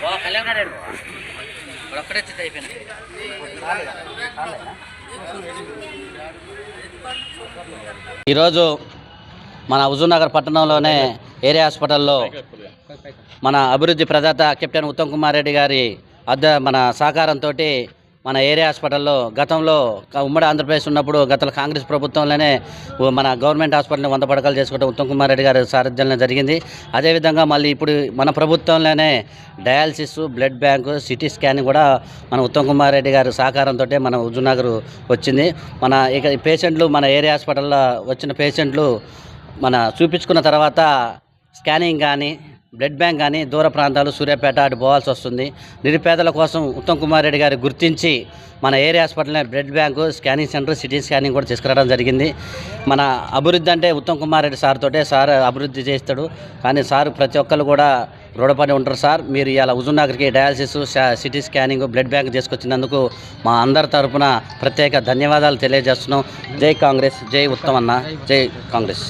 కళ్యాణ్ గారు ఒక్కడే చిత్త అయిపోయింది. ఈరోజు మన హుజూర్నగర్ పట్టణంలోనే ఏరియా హాస్పిటల్లో మన అభివృద్ధి ప్రదాత కెప్టెన్ ఉత్తమ్ కుమార్ రెడ్డి గారి అద్ద మన సహకారంతో మన ఏరియా హాస్పిటల్లో గతంలో ఉమ్మడి ఆంధ్రప్రదేశ్ ఉన్నప్పుడు గతంలో కాంగ్రెస్ ప్రభుత్వంలోనే మన గవర్నమెంట్ హాస్పిటల్ని వంద పడకలు చేసుకోవడం ఉత్తమ్ కుమార్ రెడ్డి గారి సారథ్యంలో జరిగింది. అదేవిధంగా మళ్ళీ ఇప్పుడు మన ప్రభుత్వంలోనే dialysis blood bank CT scanning కూడా మన ఉత్తమ్ కుమార్ రెడ్డి గారి సహకారంతో మన ఉజ్జునగర్ వచ్చింది. మన ఇక పేషెంట్లు మన ఏరియా హాస్పిటల్లో వచ్చిన పేషెంట్లు మన చూపించుకున్న తర్వాత స్కానింగ్ కానీ బ్లడ్ బ్యాంక్ కానీ దూర ప్రాంతాలు సూర్యాపేట అటు పోవాల్సి వస్తుంది. నిరుపేదల కోసం ఉత్తమ్ కుమార్ రెడ్డి గారు గుర్తించి మన ఏరియా హాస్పిటల్లో blood bank scanning centre CT scanning కూడా తీసుకురావడం జరిగింది. మన అభివృద్ధి అంటే ఉత్తమ్ కుమార్ రెడ్డి సార్ తోటే సార్ అభివృద్ధి చేస్తాడు. కానీ సార్ ప్రతి ఒక్కరు కూడా రుణపడి ఉంటారు సార్. మీరు ఇలా హుజూర్నగర్కి dialysis CT scanning blood bank చేసుకొచ్చినందుకు మా అందరి తరపున ప్రత్యేక ధన్యవాదాలు తెలియజేస్తున్నాం. జై కాంగ్రెస్ జై ఉత్తమ్ అన్న జై కాంగ్రెస్